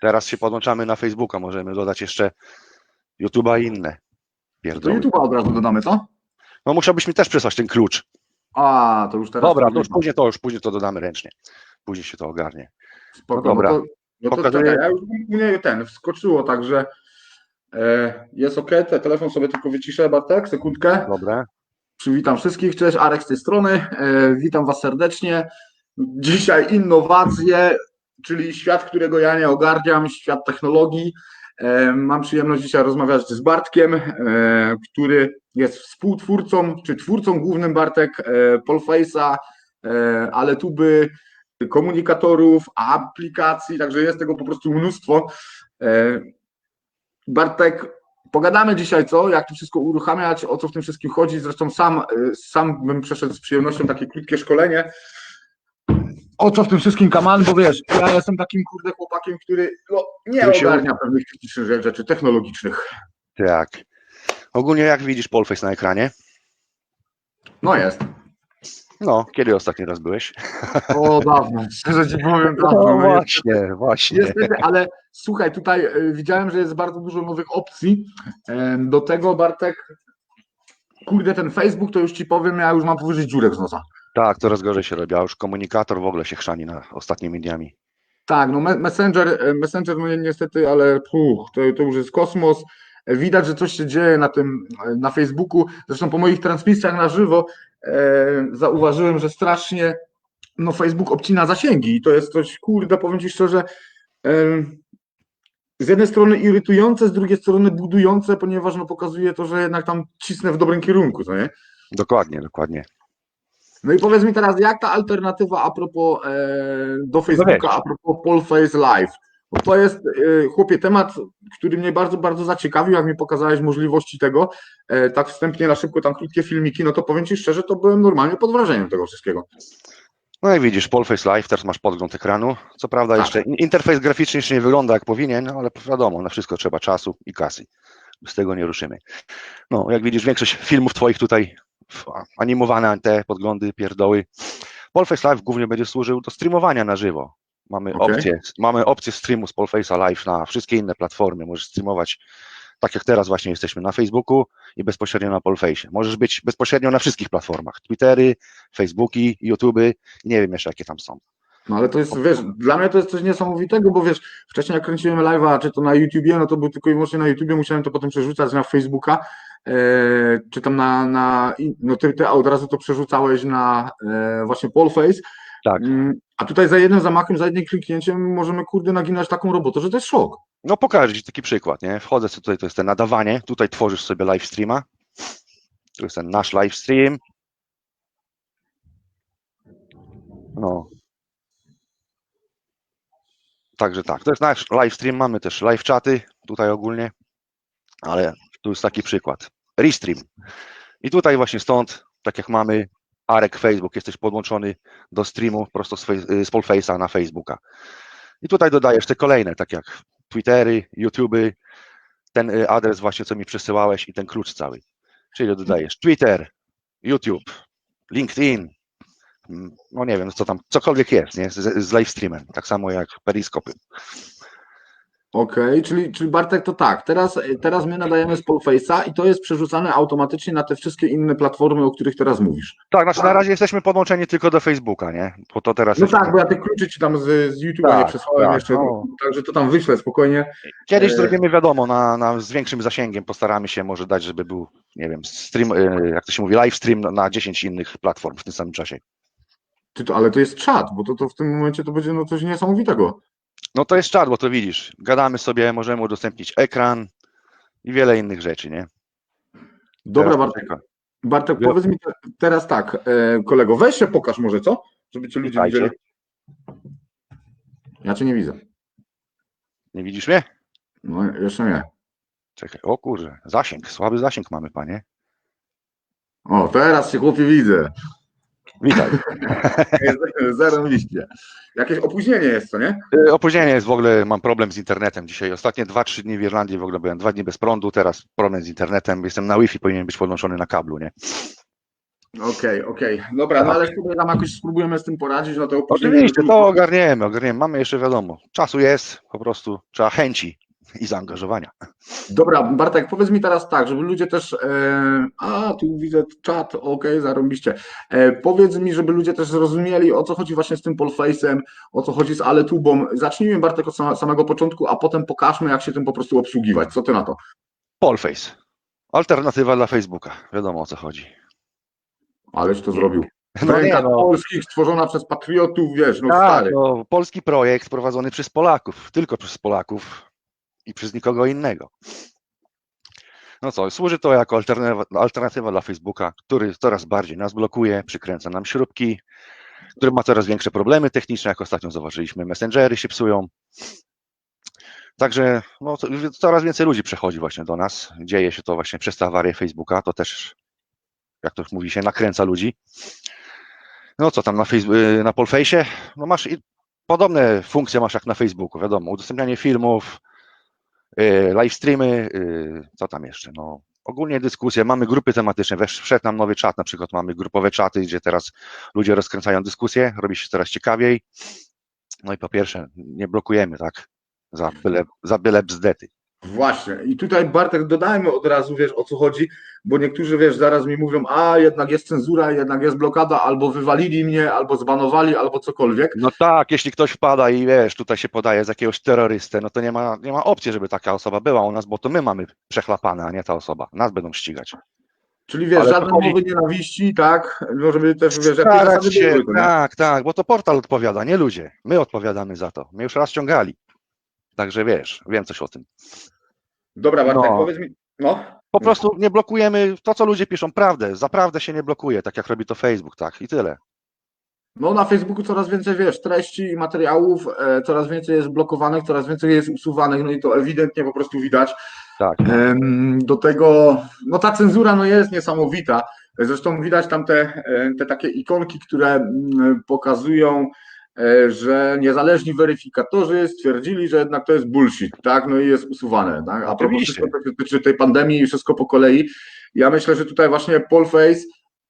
Teraz się podłączamy na Facebooka, możemy dodać jeszcze YouTube'a i inne. To Pierdoły. YouTube'a od razu dodamy, co? No musiałbyś mi też przesłać ten klucz. A, to już teraz. Dobra, to to już później to, już później to dodamy ręcznie. Później się to ogarnie. Spoko, No dobra. No to, no to Pokazuję- czekaj, ja już mnie ten wskoczyło, także e, jest ok. Te, telefon sobie tylko wyciszę, Bartek, sekundkę. Dobra. Przywitam wszystkich. Cześć, Arek z tej strony. E, witam Was serdecznie. Dzisiaj innowacje, czyli świat, którego ja nie ogarniam, świat technologii. E, mam przyjemność dzisiaj rozmawiać z Bartkiem, e, który jest współtwórcą, czy twórcą głównym Bartek e, Polface'a, ale tuby, komunikatorów, aplikacji, także jest tego po prostu mnóstwo. Bartek, pogadamy dzisiaj co, jak to wszystko uruchamiać, o co w tym wszystkim chodzi. Zresztą sam, sam bym przeszedł z przyjemnością takie krótkie szkolenie. O co w tym wszystkim kaman, bo wiesz, ja jestem takim kurde chłopakiem, który no, nie Który się- ogarnia pewnych technicznych rzeczy, technologicznych. Tak. Ogólnie jak widzisz Polface na ekranie? No jest. No, kiedy ostatni raz byłeś? O, dawno, szczerze ci powiem, dawno. No No, jest- właśnie, właśnie. Niestety, ale słuchaj, tutaj y, widziałem, że jest bardzo dużo nowych opcji. Em, Do tego Bartek, kurde, ten Facebook, to już ci powiem, ja już mam powyżej dziurek z nosa. Tak, coraz gorzej się robi, a już komunikator w ogóle się chrzani na ostatnimi dniami. Tak, no me- Messenger, e, Messenger no ni- niestety, ale puch, to, to już jest kosmos. E, Widać, że coś się dzieje na tym, e, na Facebooku. Zresztą po moich transmisjach na żywo e, zauważyłem, że strasznie no Facebook obcina zasięgi i to jest coś, kurde, powiem Ci szczerze, e, z jednej strony irytujące, z drugiej strony budujące, ponieważ no pokazuje to, że jednak tam cisnę w dobrym kierunku, co nie? Dokładnie, dokładnie. No i powiedz mi teraz, jak ta alternatywa a propos e, do Facebooka, a propos Polface Live? Bo to jest, e, chłopie, temat, który mnie bardzo, bardzo zaciekawił, jak mi pokazałeś możliwości tego, e, tak wstępnie na szybko, tam krótkie filmiki, no to powiem Ci szczerze, to byłem normalnie pod wrażeniem tego wszystkiego. No i widzisz, Polface Live, teraz masz podgląd ekranu. Co prawda Tak. jeszcze in- interfejs graficzny jeszcze nie wygląda jak powinien, no ale wiadomo, na wszystko trzeba czasu i kasy. Z tego nie ruszymy. No, jak widzisz, większość filmów twoich tutaj animowane, te podglądy, pierdoły. Polface Live głównie będzie służył do streamowania na żywo. Mamy Okej. opcję, mamy opcję streamu z Polface'a Live na wszystkie inne platformy. Możesz streamować tak jak teraz właśnie jesteśmy na Facebooku i bezpośrednio na Polface'ie. Możesz być bezpośrednio na wszystkich platformach. Twittery, Facebooki, YouTuby i nie wiem jeszcze jakie tam są. No ale to jest, wiesz, dla mnie to jest coś niesamowitego, bo wiesz, wcześniej jak kręciłem live'a, czy to na YouTubie, no to był tylko i wyłącznie na YouTubie, musiałem to potem przerzucać na Facebooka, czy tam na, na no ty, ty od razu to przerzucałeś na e, właśnie Polface, Tak. Mm, a tutaj za jednym zamachem, za jednym kliknięciem możemy kurde naginać taką robotę, że to jest szok. No pokażę Ci taki przykład, nie? Wchodzę sobie tutaj, to jest te nadawanie, tutaj tworzysz sobie live streama. Tu jest ten nasz live stream. No. Także tak, to jest nasz live stream, mamy też live czaty tutaj ogólnie, ale tu jest taki przykład. Restream. I tutaj właśnie stąd, tak jak mamy Arek Facebook, jesteś podłączony do streamu prosto z, Face- z Polface'a na Facebooka. I tutaj dodajesz te kolejne, tak jak Twittery, YouTuby, ten y, adres właśnie, co mi przesyłałeś i ten klucz cały. Czyli dodajesz Twitter, YouTube, LinkedIn, mm, no nie wiem, co tam, cokolwiek jest, nie? Z, z live streamem, tak samo jak Periskopy. Okej, czyli, czyli Bartek to tak, teraz, teraz my nadajemy z Polface'a i to jest przerzucane automatycznie na te wszystkie inne platformy, o których teraz mówisz. Tak, znaczy na razie jesteśmy podłączeni tylko do Facebooka, nie? Bo to teraz No jest- tak, bo ja tych kluczy ci tam z, z YouTube'a Tak, nie przesłałem tak, jeszcze, no. także to tam wyślę spokojnie. Kiedyś e- zrobimy, wiadomo, na, na, z większym zasięgiem, postaramy się może dać, żeby był, nie wiem, stream, y, jak to się mówi, live stream na- na 10 innych platform w tym samym czasie. Ty to, ale to jest czat, bo to, to w tym momencie to będzie no coś niesamowitego. No to jest czat, bo to widzisz, gadamy sobie, możemy udostępnić ekran i wiele innych rzeczy, nie? Dobra, Teraz Bartek. Bartek powiedz mi te, teraz tak, e, kolego, weź się pokaż może, co? Żeby cię ludzie widzieli. Ja cię nie widzę. Nie widzisz mnie? No, jeszcze nie. Czekaj, o kurze, zasięg, słaby zasięg mamy, panie. O, teraz się chłopie widzę. Witaj. Zero liście. Jakieś opóźnienie jest, co nie? Y, Opóźnienie jest w ogóle, mam problem z internetem dzisiaj. Ostatnie 2-3 dni w Irlandii w ogóle byłem, dwa dni bez prądu, teraz problem z internetem. Jestem na Wi-Fi, powinien być podłączony na kablu, nie? Okej, okej. Dobra, no ale sobie tam jakoś spróbujemy z tym poradzić, no to później- Oczywiście, to ogarniemy, ogarniemy. Mamy jeszcze wiadomo, czasu jest, po prostu trzeba chęci i zaangażowania. Dobra, Bartek, powiedz mi teraz tak, żeby ludzie też. E, a, tu widzę czat, okej, zarobiście. E, powiedz mi, żeby ludzie też zrozumieli, o co chodzi właśnie z tym Polface'em, o co chodzi z Aletubą. Zacznijmy, Bartek, od samego początku, a potem pokażmy, jak się tym po prostu obsługiwać. Co ty na to? Polface. Alternatywa dla Facebooka. Wiadomo o co chodzi. Aleś to zrobił. No nie, no. polskich, stworzona przez patriotów, wiesz, no Tak, stary. no, polski projekt prowadzony przez Polaków, tylko przez Polaków i przez nikogo innego. No co, służy to jako alternatywa, dla Facebooka, który coraz bardziej nas blokuje, przykręca nam śrubki, który ma coraz większe problemy techniczne, jak ostatnio zauważyliśmy, messengery się psują. Także no, coraz więcej ludzi przechodzi właśnie do nas. Dzieje się to właśnie przez tę awarię Facebooka, to też, jak to mówi się, nakręca ludzi. No co tam na, na? No masz i podobne funkcje masz jak na Facebooku, wiadomo, udostępnianie filmów, live streamy, y, co tam jeszcze, no ogólnie dyskusje, mamy grupy tematyczne, wszedł nam nowy czat, na przykład mamy grupowe czaty, gdzie teraz ludzie rozkręcają dyskusje, robi się coraz ciekawiej, no i po pierwsze, nie blokujemy, tak, za byle, za byle bzdety. Właśnie. I tutaj Bartek dodajmy od razu, wiesz o co chodzi, bo niektórzy wiesz, zaraz mi mówią, a jednak jest cenzura, jednak jest blokada, albo wywalili mnie, albo zbanowali, albo cokolwiek. No tak, jeśli ktoś wpada i wiesz, tutaj się podaje z jakiegoś terrorystę, no to nie ma, nie ma opcji, żeby taka osoba była u nas, bo to my mamy przechlapane, a nie ta osoba. Nas będą ścigać. Czyli wiesz, Ale żadne mowy nienawiści, tak? No żeby też wiesz, zasady się, były, tak, tak, bo to portal odpowiada, nie ludzie. My odpowiadamy za to. My już raz ściągali. Także wiesz, wiem coś o tym. Dobra, Bartek, No. powiedz mi. No. Po prostu nie blokujemy to, co ludzie piszą, prawdę. Za prawdę się nie blokuje, tak jak robi to Facebook, tak, i tyle. No na Facebooku coraz więcej wiesz, treści i materiałów, e, coraz więcej jest blokowanych, coraz więcej jest usuwanych, no i to ewidentnie po prostu widać. Tak. Em, Do tego, no ta cenzura no jest niesamowita. Zresztą widać tam te, e, te takie ikonki, które mm, pokazują, e, że niezależni weryfikatorzy stwierdzili, że jednak to jest bullshit, tak? No i jest usuwane. Tak? A propos wszystko to dotyczy tej pandemii i wszystko po kolei. Ja myślę, że tutaj właśnie Polface,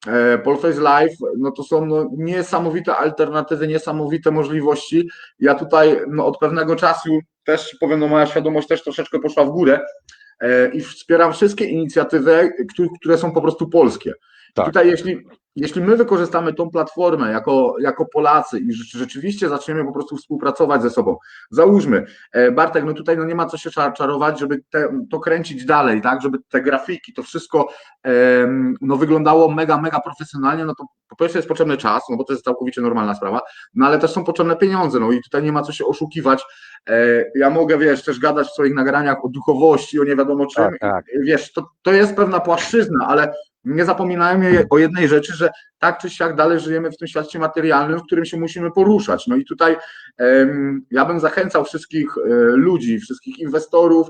e, Polface Live, no to są no, niesamowite alternatywy, niesamowite możliwości. Ja tutaj no, od pewnego czasu też powiem, no moja świadomość też troszeczkę poszła w górę e, i wspieram wszystkie inicjatywy, któ- które są po prostu polskie. Tak. Tutaj jeśli, jeśli my wykorzystamy tą platformę jako, jako Polacy i rze- rzeczywiście zaczniemy po prostu współpracować ze sobą, załóżmy, e, Bartek, no tutaj no nie ma co się cza- czarować, żeby te, to kręcić dalej, tak, żeby te grafiki, to wszystko no wyglądało mega, mega profesjonalnie, no to po pierwsze jest potrzebny czas, no bo to jest całkowicie normalna sprawa, no ale też są potrzebne pieniądze, no i tutaj nie ma co się oszukiwać. E, Ja mogę, wiesz, też gadać w swoich nagraniach o duchowości, o nie wiadomo czym, Tak, tak. wiesz, to, to jest pewna płaszczyzna, ale nie zapominajmy o jednej rzeczy, że tak czy siak dalej żyjemy w tym świecie materialnym, w którym się musimy poruszać. No i tutaj ja bym zachęcał wszystkich e, ludzi, wszystkich inwestorów,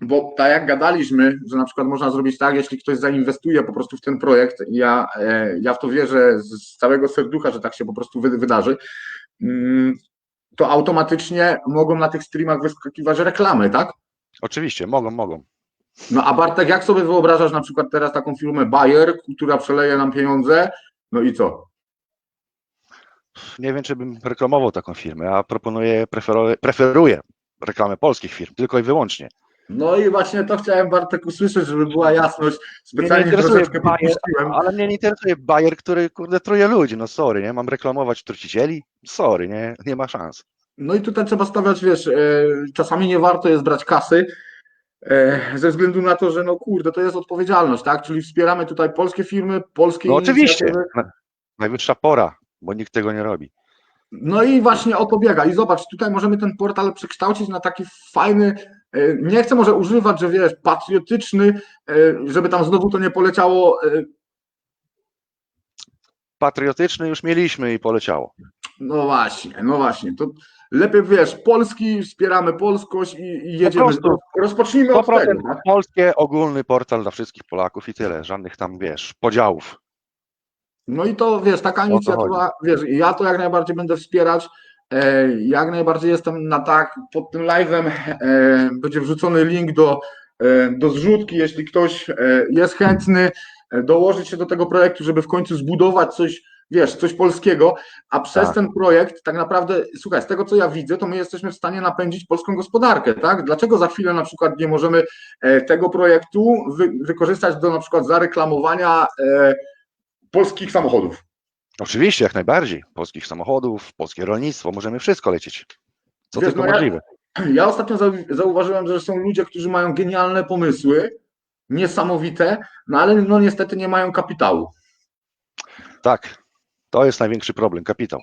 bo tak jak gadaliśmy, że na przykład można zrobić tak, jeśli ktoś zainwestuje po prostu w ten projekt, ja, e, ja w to wierzę z całego serducha, że tak się po prostu wy- wydarzy, mm, to automatycznie mogą na tych streamach wyskakiwać reklamy, tak? Oczywiście, mogą, mogą. No a Bartek, jak sobie wyobrażasz na przykład teraz taką firmę Bayer, która przeleje nam pieniądze, no i co? Nie wiem, czy bym reklamował taką firmę, a proponuję, preferuję, preferuję reklamę polskich firm, tylko i wyłącznie. No i właśnie to chciałem Bartek usłyszeć, żeby była jasność. Specjalnie interesuje troszeczkę Bayer. Ale mnie nie interesuje Bayer, który kurde truje ludzi, no sorry, nie? Mam reklamować trucicieli? Sorry, nie? Nie ma szans. No i tutaj trzeba stawiać, wiesz, e, czasami nie warto jest brać kasy, ze względu na to, że no kurde, to jest odpowiedzialność, tak? Czyli wspieramy tutaj polskie firmy, polskie No oczywiście, najwyższa pora, bo nikt tego nie robi. No i właśnie o to biega. I zobacz, tutaj możemy ten portal przekształcić na taki fajny, e, nie chcę może używać, że wiesz, patriotyczny, e, żeby tam znowu to nie poleciało e, Patriotyczny już mieliśmy i poleciało. No właśnie, no właśnie. To lepiej wiesz, Polski, wspieramy polskość i, i jedziemy. prostu. Rozpocznijmy od 100% tego. tak? polskie, ogólny portal dla wszystkich Polaków i tyle. Żadnych tam, wiesz, podziałów. No i to wiesz, taka inicjatywa, wiesz, ja to jak najbardziej będę wspierać. E, jak najbardziej jestem na tak, pod tym live'em e, będzie wrzucony link do, e, do zrzutki, jeśli ktoś e, jest chętny. e, dołożyć się do tego projektu, żeby w końcu zbudować coś, wiesz, coś polskiego, a przez Tak. ten projekt tak naprawdę, słuchaj, z tego co ja widzę, to my jesteśmy w stanie napędzić polską gospodarkę, tak? Dlaczego za chwilę na przykład nie możemy e, tego projektu wy, wykorzystać do na przykład zareklamowania e, polskich samochodów? Oczywiście, jak najbardziej. Polskich samochodów, polskie rolnictwo, możemy wszystko lecieć. Co Wiesz, tylko no ja- możliwe. Ja ostatnio zau- zauważyłem, że są ludzie, którzy mają genialne pomysły, niesamowite, no ale no niestety nie mają kapitału. Tak, to jest największy problem, kapitał.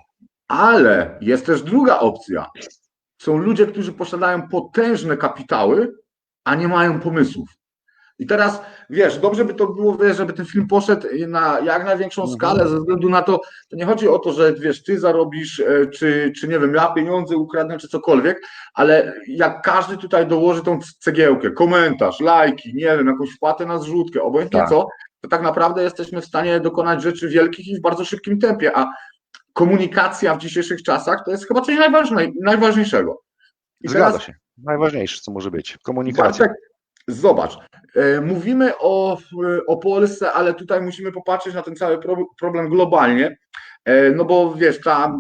Ale jest też druga opcja. Są ludzie, którzy posiadają potężne kapitały, a nie mają pomysłów. I teraz, wiesz, dobrze by to było, wiesz, żeby ten film poszedł na jak największą Mhm. skalę, ze względu na to, to nie chodzi o to, że wiesz, ty zarobisz, e, czy, czy nie wiem, ja pieniądze ukradnę, czy cokolwiek, ale jak każdy tutaj dołoży tą cegiełkę, komentarz, lajki, nie wiem, jakąś wpłatę na zrzutkę, obojętnie Tak. co, to tak naprawdę jesteśmy w stanie dokonać rzeczy wielkich i w bardzo szybkim tempie, a komunikacja w dzisiejszych czasach to jest chyba coś najważniej, najważniejszego. I Zgadza się. Najważniejsze, co może być. Komunikacja. Bartek, zobacz, e, mówimy o, o Polsce, ale tutaj musimy popatrzeć na ten cały pro- problem globalnie, e, no bo wiesz, ta,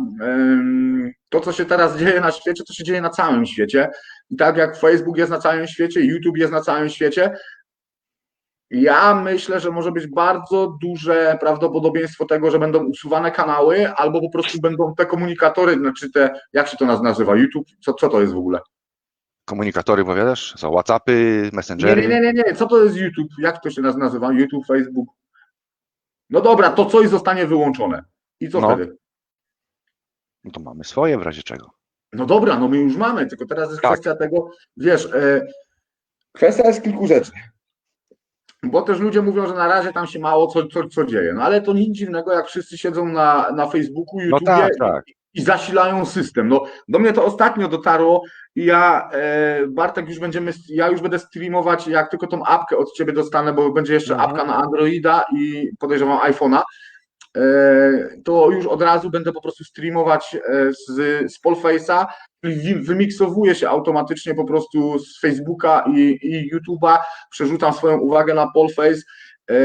to co się teraz dzieje na świecie, to się dzieje na całym świecie i tak jak Facebook jest na całym świecie, YouTube jest na całym świecie, ja myślę, że może być bardzo duże prawdopodobieństwo tego, że będą usuwane kanały, albo po prostu będą te komunikatory, znaczy te, jak się to nas nazywa, YouTube, co, co to jest w ogóle? Komunikatory, powiadasz? Są Whatsappy, Messengery. nie, nie, nie, nie. Co to jest YouTube? Jak to się nas nazywa? YouTube, Facebook. No dobra, to coś zostanie wyłączone. I co No. wtedy? No to mamy swoje w razie czego. No dobra, no my już mamy, tylko teraz jest Tak. kwestia tego, wiesz, e, kwestia jest kilku rzeczy. Bo też ludzie mówią, że na razie tam się mało co, co, co dzieje. No ale to nic dziwnego, jak wszyscy siedzą na, na Facebooku, No YouTubie tak, tak. i zasilają system. No, do mnie to ostatnio dotarło i ja, e, Bartek, już będziemy, ja już będę streamować, jak tylko tą apkę od ciebie dostanę, bo będzie jeszcze Mhm. apka na Androida i podejrzewam iPhone'a, to już od razu będę po prostu streamować e, z, z Polface'a, wymiksowuje się automatycznie po prostu z Facebooka i, i YouTube'a, przerzucam swoją uwagę na Polface, e,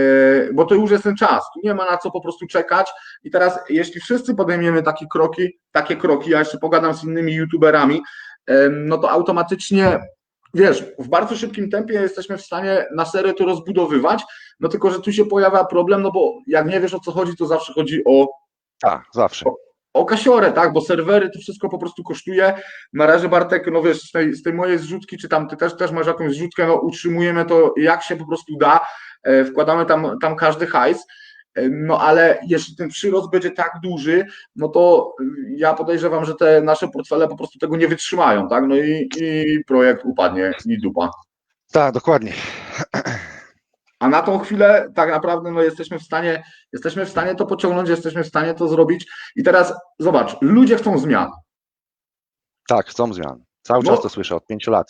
bo to już jest ten czas, tu nie ma na co po prostu czekać, i teraz, jeśli wszyscy podejmiemy takie kroki, takie kroki, ja jeszcze pogadam z innymi youtuberami, no to automatycznie, wiesz, w bardzo szybkim tempie jesteśmy w stanie na serio to rozbudowywać, no tylko, że tu się pojawia problem, no bo jak nie wiesz o co chodzi, to zawsze chodzi o, Tak, zawsze. o kasiorę, tak, bo serwery to wszystko po prostu kosztuje. Na razie Bartek, no wiesz, z tej, z tej mojej zrzutki, czy tam ty też, też masz jakąś zrzutkę, no utrzymujemy to jak się po prostu da, e, wkładamy tam, tam każdy hajs, no ale jeśli ten przyrost będzie tak duży, no to y, ja podejrzewam, że te nasze portfele po prostu tego nie wytrzymają, tak, no i, i projekt upadnie i dupa. Tak, dokładnie. A na tą chwilę tak naprawdę no, jesteśmy w stanie, jesteśmy w stanie to pociągnąć, jesteśmy w stanie to zrobić. I teraz zobacz, ludzie chcą zmian. Tak, chcą zmian. Cały No. czas to słyszę od pięciu lat.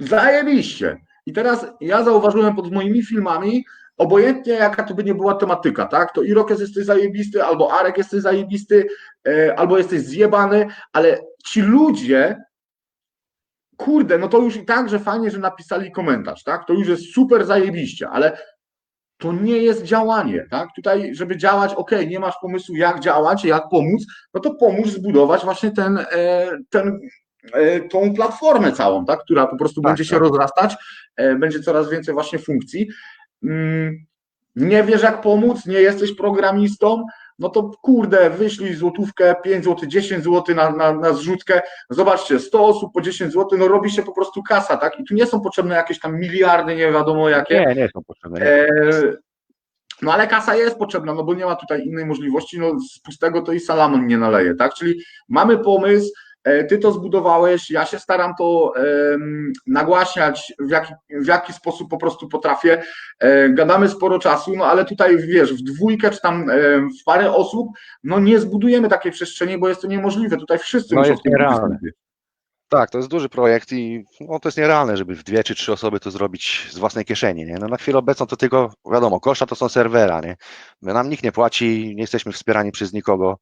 Zajebiście. I teraz ja zauważyłem pod moimi filmami, obojętnie jaka to by nie była tematyka, tak? To Irokes jesteś zajebisty, albo Arek jesteś zajebisty, e, albo jesteś zjebany, ale ci ludzie, kurde, no to już i tak, że fajnie, że napisali komentarz, tak? To już jest super zajebiście, ale to nie jest działanie, tak? Tutaj, żeby działać, ok, nie masz pomysłu, jak działać, jak pomóc, no to pomóż zbudować właśnie ten, e, ten e, tą platformę całą, tak, która po prostu Tak, będzie się tak. rozrastać, będzie coraz więcej właśnie funkcji. Mm, Nie wiesz jak pomóc, nie jesteś programistą, no to kurde, wyślij złotówkę, 5 zł, 10 zł na, na, na zrzutkę, zobaczcie, 100 osób po 10 zł, no robi się po prostu kasa, tak, i tu nie są potrzebne jakieś tam miliardy, nie wiadomo jakie, Nie, nie są potrzebne. E, No ale kasa jest potrzebna, no bo nie ma tutaj innej możliwości, no z pustego to i salamon nie naleje, tak? Czyli mamy pomysł, ty to zbudowałeś, ja się staram to nagłaśniać, w jaki, w jaki sposób po prostu potrafię, e, gadamy sporo czasu, no ale tutaj wiesz, w dwójkę czy tam e, w parę osób, no nie zbudujemy takiej przestrzeni, bo jest to niemożliwe, tutaj wszyscy No muszą jest w tym. Tak, to jest duży projekt i no, to jest nierealne, żeby w dwie czy trzy osoby to zrobić z własnej kieszeni. Nie? No, na chwilę obecną to tylko, wiadomo, koszta to są serwera. Nie? Nam nikt nie płaci, nie jesteśmy wspierani przez nikogo.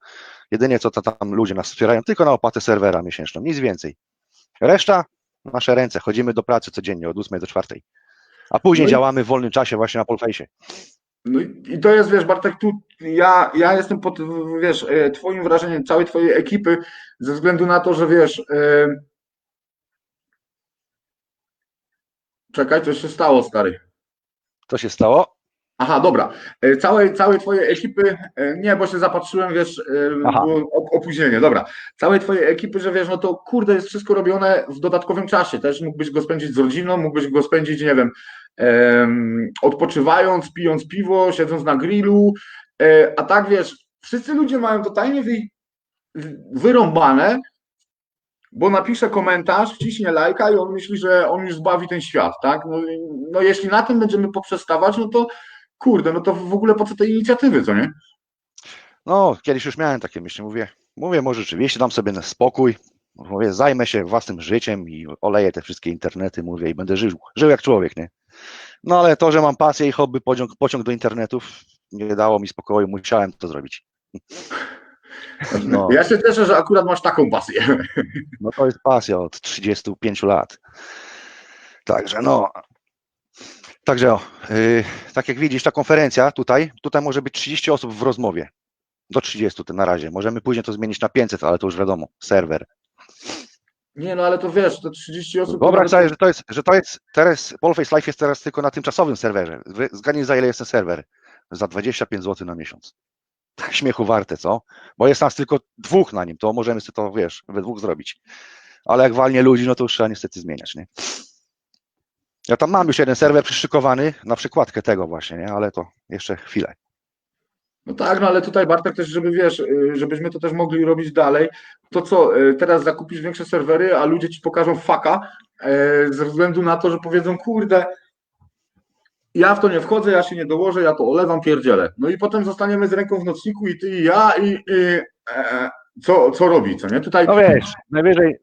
Jedynie co to tam ludzie nas wspierają, tylko na opłatę serwera miesięczną, nic więcej. Reszta nasze ręce, chodzimy do pracy codziennie od 8 do 4. A później No i- działamy w wolnym czasie właśnie na Polfejsie. No i to jest, wiesz, Bartek, tu ja, ja jestem pod, wiesz, e, twoim wrażeniem, całej twojej ekipy, ze względu na to, że wiesz, e, czekaj, coś się stało, stary. Co się stało? Aha, dobra. Całej, całej twojej ekipy, e, nie, bo się zapatrzyłem, wiesz, e, Aha. opóźnienie, dobra. Całej twojej ekipy, że wiesz, no to kurde, jest wszystko robione w dodatkowym czasie. Też mógłbyś go spędzić z rodziną, mógłbyś go spędzić, nie wiem, em, odpoczywając, pijąc piwo, siedząc na grillu, e, a tak wiesz, wszyscy ludzie mają totalnie wy, wyrąbane, bo napisze komentarz, wciśnie lajka i on myśli, że on już zbawi ten świat, tak? No, no jeśli na tym będziemy poprzestawać, no to kurde, no to w ogóle po co te inicjatywy, co nie? No, kiedyś już miałem takie myśli, mówię, mówię, może rzeczywiście dam sobie na spokój, mówię, zajmę się własnym życiem i oleję te wszystkie internety, mówię, i będę żył, żył jak człowiek, nie? No ale to, że mam pasję i hobby, pociąg, pociąg do internetów, nie dało mi spokoju, musiałem to zrobić. No. Ja się cieszę, że akurat masz taką pasję. No to jest pasja od 35 lat. Także no. Także o, yy, tak jak widzisz, ta konferencja tutaj, tutaj może być 30 osób w rozmowie. Do 30 to na razie. Możemy później to zmienić na 500, ale to już wiadomo, serwer. Nie, no ale to wiesz, te 30 osób... Wyobraź to że to jest, że to jest teraz, Polface Life jest teraz tylko na tymczasowym serwerze. Zgadnij za ile jest ten serwer? Za 25 zł na miesiąc. Tak śmiechu warte, co? Bo jest nas tylko dwóch na nim, to możemy sobie to, wiesz, we dwóch zrobić. Ale jak walnie ludzi, no to już trzeba niestety zmieniać, nie? Ja tam mam już jeden serwer przyszykowany na przykładkę tego właśnie, nie? Ale to jeszcze chwilę. No tak, no ale tutaj Bartek też, żeby wiesz, y, żebyśmy to też mogli robić dalej, to co, y, teraz zakupisz większe serwery, a ludzie ci pokażą faka, y, ze względu na to, że powiedzą, kurde, ja w to nie wchodzę, ja się nie dołożę, ja to olewam, pierdzielę. No i potem zostaniemy z ręką w nocniku i ty i ja i, i e, co, co robi, co nie? Tutaj No wiesz, najwyżej,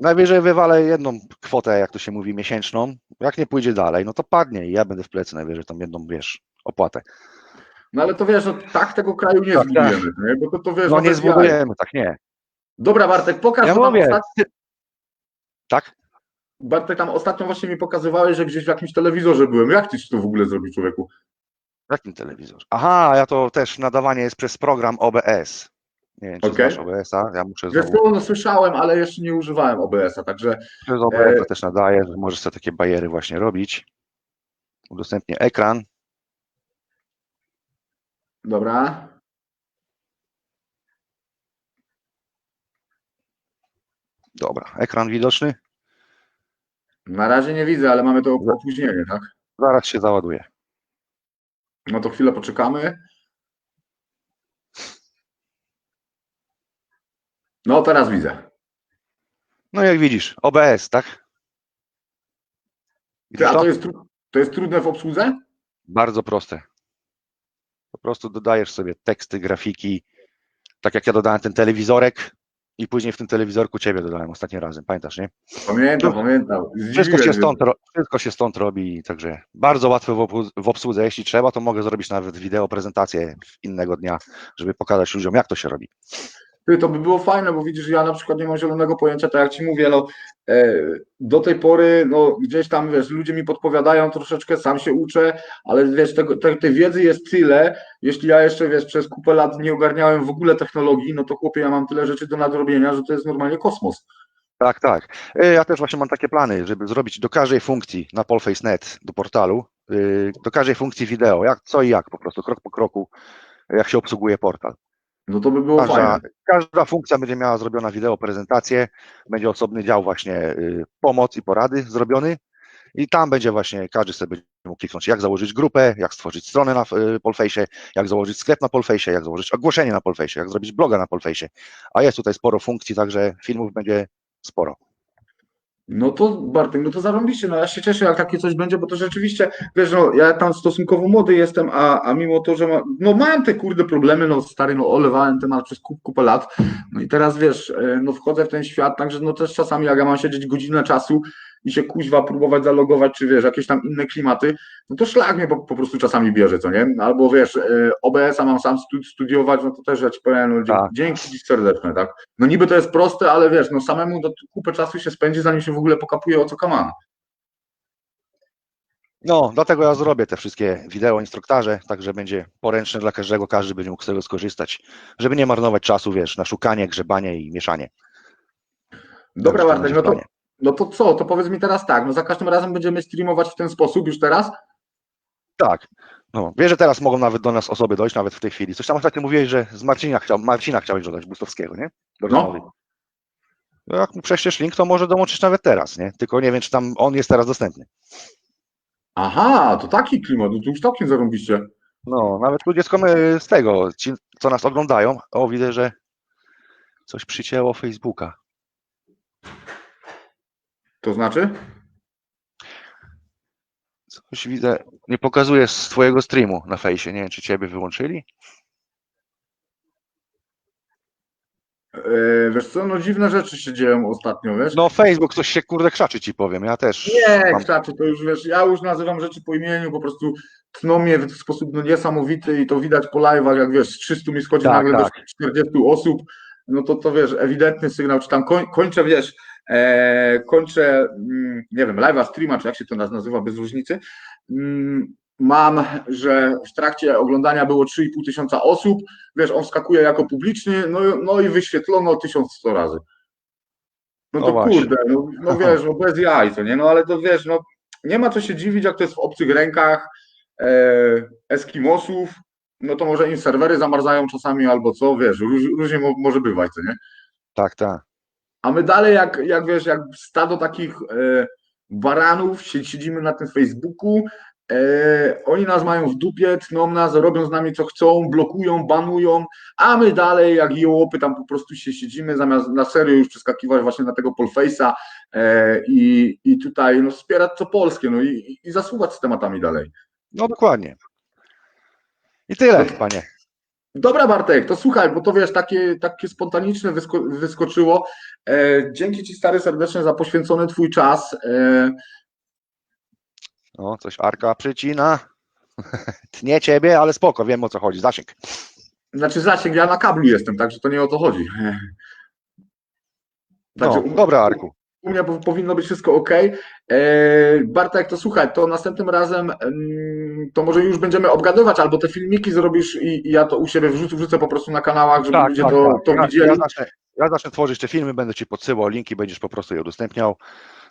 najwyżej wywalę jedną kwotę, jak to się mówi, miesięczną. Jak nie pójdzie dalej, no to padnie i ja będę w plecy najwyżej tą jedną, wiesz, opłatę. No ale to wiesz, no, tak tego kraju nie Tak, zbudujemy, nie? bo to, to wiesz, No no nie bez jaj. zbudujemy, tak nie. Dobra Bartek, pokaż Ja mówię, ostat... ty... tak? Bartek tam ostatnio właśnie mi pokazywałeś, że gdzieś w jakimś telewizorze byłem. Jak tyś to w ogóle zrobił człowieku? W jakim telewizorze? Aha, ja to też nadawanie jest przez program OBS. Nie wiem, czy Okej. znasz OBS-a, ja muszę Wiesz znowu no słyszałem, ale jeszcze nie używałem OBS-a, także przez OBS-a też nadaję, że możesz sobie takie bajery właśnie robić. Udostępnię ekran. dobra. Dobra, ekran widoczny. Na razie nie widzę, ale mamy to opóźnienie, tak? Zaraz się załaduje. No to chwilę poczekamy. No teraz widzę. No jak widzisz, OBS, tak? Ty, a to? jest, to jest trudne w obsłudze? Bardzo proste. Po prostu dodajesz sobie teksty, grafiki, tak jak ja dodałem ten telewizorek i później w tym telewizorku ciebie dodałem ostatnim razem, pamiętasz, nie? Pamiętam, pamiętam. Wszystko się, stąd, wszystko się stąd robi, także bardzo obsłu- w obsłudze. Jeśli trzeba, to mogę zrobić nawet wideo prezentację innego dnia, żeby pokazać ludziom, jak to się robi. To by było fajne, bo widzisz, ja na przykład nie mam zielonego pojęcia, tak jak ci mówię, no e, do tej pory, no gdzieś tam, wiesz, ludzie mi podpowiadają troszeczkę, sam się uczę, ale wiesz, tego, te, tej wiedzy jest tyle, jeśli ja jeszcze, wiesz, przez kupę lat nie ogarniałem w ogóle technologii, no to chłopie, ja mam tyle rzeczy do nadrobienia, że to jest normalnie kosmos. Tak, tak. E, Ja też właśnie mam takie plany, żeby zrobić do każdej funkcji na Polface.net, do portalu, y, do każdej funkcji wideo, jak, co i jak po prostu, krok po kroku, jak się obsługuje portal. No to by było Każda, fajne. każda funkcja będzie miała zrobiona wideo prezentację, będzie osobny dział właśnie y, pomoc i porady zrobiony i tam będzie właśnie, każdy sobie będzie mógł kliknąć, jak założyć grupę, jak stworzyć stronę na y, Polfejsie, jak założyć sklep na Polfejsie, jak założyć ogłoszenie na Polfejsie, jak zrobić bloga na Polfejsie, a jest tutaj sporo funkcji, także filmów będzie sporo. No to Bartek, no to zarąbiście, no ja się cieszę, jak takie coś będzie, bo to rzeczywiście, wiesz, no ja tam stosunkowo młody jestem, a, a mimo to, że ma, no mam te kurde problemy, no stary, no olewałem temat przez kup, kupę lat, no i teraz wiesz, e, no wchodzę w ten świat, także no też czasami jak ja mam siedzieć godzinę czasu i się kuźwa próbować zalogować, czy wiesz, jakieś tam inne klimaty, no to szlak mnie po, po prostu czasami bierze, co nie? Albo wiesz, e, OBS-a mam sam stu, studiować, no to też ja ci powiem, no, Tak. dzięki ci serdeczne, tak? No niby to jest proste, ale wiesz, no samemu do kupę czasu się spędzi, zanim się w ogóle pokapuje o co kaman. No, dlatego ja zrobię te wszystkie wideo instruktaże, tak że będzie poręczne dla każdego, każdy będzie mógł z tego skorzystać, żeby nie marnować czasu, wiesz, na szukanie, grzebanie i mieszanie. Dobra, Bartek, no to. No to co? To powiedz mi teraz tak, no za każdym razem będziemy streamować w ten sposób już teraz? Tak. No, wiesz, że teraz mogą nawet do nas osoby dojść, nawet w tej chwili. Coś tam ostatnio mówiłeś, że z Marcina, chciał, Marcina chciałeś dodać, Bustowskiego, nie? Do No. No, Jak mu prześlesz link, to może dołączyć nawet teraz, nie? Tylko nie wiem, czy tam on jest teraz dostępny. Aha, to taki klimat, no to już takim zarąbiście. No, nawet ludzie z tego, ci, co nas oglądają, o, widzę, że coś przycięło Facebooka. To znaczy? Coś widzę, nie pokazuje z twojego streamu na fejsie. Nie wiem, czy ciebie wyłączyli? Yy, wiesz co, no dziwne rzeczy się dzieją ostatnio, wiesz? No, Facebook coś się kurde krzaczy, ci powiem. Ja też. Nie, mam- krzaczy, to już wiesz, ja już nazywam rzeczy po imieniu, po prostu tną mnie w sposób no, niesamowity i to widać po live'ach, jak wiesz, z 300 mi schodzi Tak, nagle tak. do 40 osób, no to to wiesz, ewidentny sygnał, czy tam koń, kończę, wiesz, kończę, mm, nie wiem, live'a, streama, czy jak się to naz- nazywa, bez różnicy, mm, mam, że w trakcie oglądania było 3,5 tysiąca osób, wiesz, on wskakuje jako publiczny, no, no i wyświetlono 1100 razy. No No to właśnie. kurde, no, no wiesz, no bez jaj, to nie, no ale to wiesz, no nie ma co się dziwić, jak to jest w obcych rękach e, Eskimosów, no to może im serwery zamarzają czasami albo co, wiesz, róż, różnie mo, może bywać, co nie? Tak, tak. A my dalej, jak, jak wiesz, jak stado takich e, baranów, sie- siedzimy na tym Facebooku, e, oni nas mają w dupie, tną nas, robią z nami co chcą, blokują, banują, a my dalej, jak jołopy, tam po prostu się siedzimy, zamiast na serio już przeskakiwać właśnie na tego Polface'a e, i, i tutaj no, wspierać co polskie, no i, i- i zasuwać z tematami dalej. No dokładnie. I tyle, panie. Dobra Bartek, to słuchaj, bo to wiesz, takie, takie spontaniczne wysko, wyskoczyło. E, dzięki Ci stary serdecznie za poświęcony Twój czas. E, No, coś Arka przycina. Tnie ciebie, ale spoko, wiem o co chodzi. Zasięg. Znaczy zasięg, ja na kablu jestem, także to nie o to chodzi. No, Także u, dobra, Arku. U mnie po- powinno być wszystko ok. Bartek, to słuchaj, to następnym razem to może już będziemy obgadywać, albo te filmiki zrobisz i, i ja to u siebie wrzucę, wrzucę po prostu na kanałach, żeby Tak, ludzie tak, to, tak. to widzieli. Ja, zacznę, tworzyć te filmy, będę ci podsyłał linki, będziesz po prostu je udostępniał.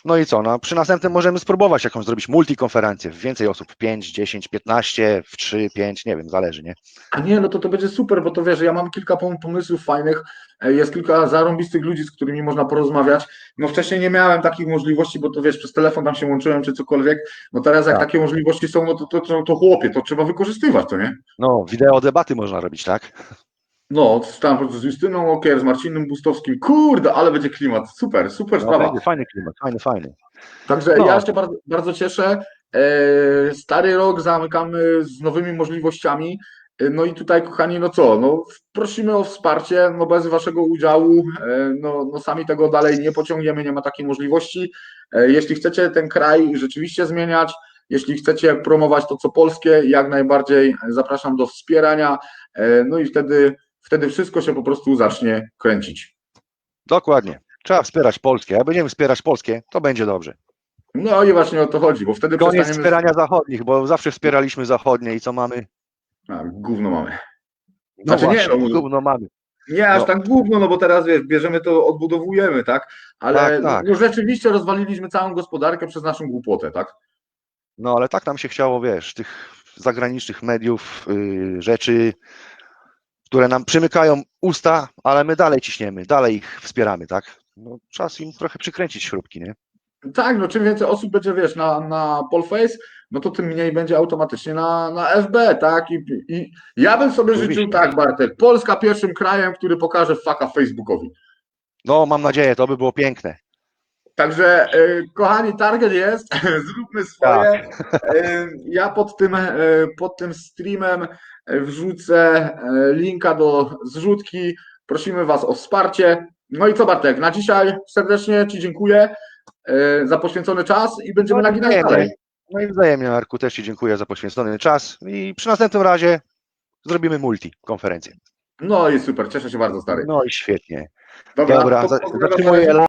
No i co? No, przy następnym możemy spróbować jakąś zrobić multikonferencję. w Więcej osób, 5, 10, 15, w 3, 5, nie wiem, zależy, nie? A nie, no to to będzie super, bo to wiesz, ja mam kilka pom- pomysłów fajnych, e, jest kilka zarąbistych ludzi, z którymi można porozmawiać. No wcześniej nie miałem takich możliwości, bo to wiesz, przez telefon tam się łączyłem czy cokolwiek. No teraz jak Tak. takie możliwości są, no to, to, to, to chłopie, to trzeba wykorzystywać, to nie? No, wideo debaty można robić, tak? No, tam z Justyną Okier, z Marcinem Bustowskim, kurde, ale będzie klimat, super, super No, sprawa. będzie fajny klimat, fajny, fajny. Także No. ja się bardzo, bardzo cieszę. E, Stary rok zamykamy z nowymi możliwościami. E, No i tutaj, kochani, no co? No, prosimy o wsparcie. No bez Waszego udziału, e, no, no sami tego dalej nie pociągniemy, nie ma takiej możliwości. Jeśli chcecie ten kraj rzeczywiście zmieniać, jeśli chcecie promować to, co polskie, jak najbardziej zapraszam do wspierania. No i wtedy, wtedy wszystko się po prostu zacznie kręcić. Dokładnie. Trzeba wspierać polskie. Jak będziemy wspierać polskie, to będzie dobrze. No i właśnie o to chodzi, bo wtedy Koniec przestaniemy... wspierania zachodnich, bo zawsze wspieraliśmy zachodnie i co mamy? A, gówno mamy. No Znaczy nie, właśnie, no, gówno mamy. Nie aż No. tak główno, no bo teraz wiesz, bierzemy to, odbudowujemy, tak? Ale Tak, tak. No, rzeczywiście rozwaliliśmy całą gospodarkę przez naszą głupotę, tak? No ale tak nam się chciało, wiesz, tych zagranicznych mediów, yy, rzeczy, które nam przymykają usta, ale my dalej ciśniemy, dalej ich wspieramy, tak? No, czas im trochę przykręcić śrubki, nie? Tak, no czym więcej osób będzie, wiesz, na, na Polface, no to tym mniej będzie automatycznie na, na FB, tak? I, I ja bym sobie życzył tak, Bartek, Polska pierwszym krajem, który pokaże faka Facebookowi. No, mam nadzieję, to by było piękne. Także, e, kochani, target jest, zróbmy swoje. Tak. E, ja pod tym, e, pod tym streamem wrzucę e, linka do zrzutki. Prosimy Was o wsparcie. No i co, Bartek, na dzisiaj serdecznie Ci dziękuję e, za poświęcony czas i będziemy No, naginać dalej. No i wzajemnie, Arku, też Ci dziękuję za poświęcony czas i przy następnym razie zrobimy multi konferencję. No i super, cieszę się bardzo, stary. No i świetnie. Dobra, Dobra, to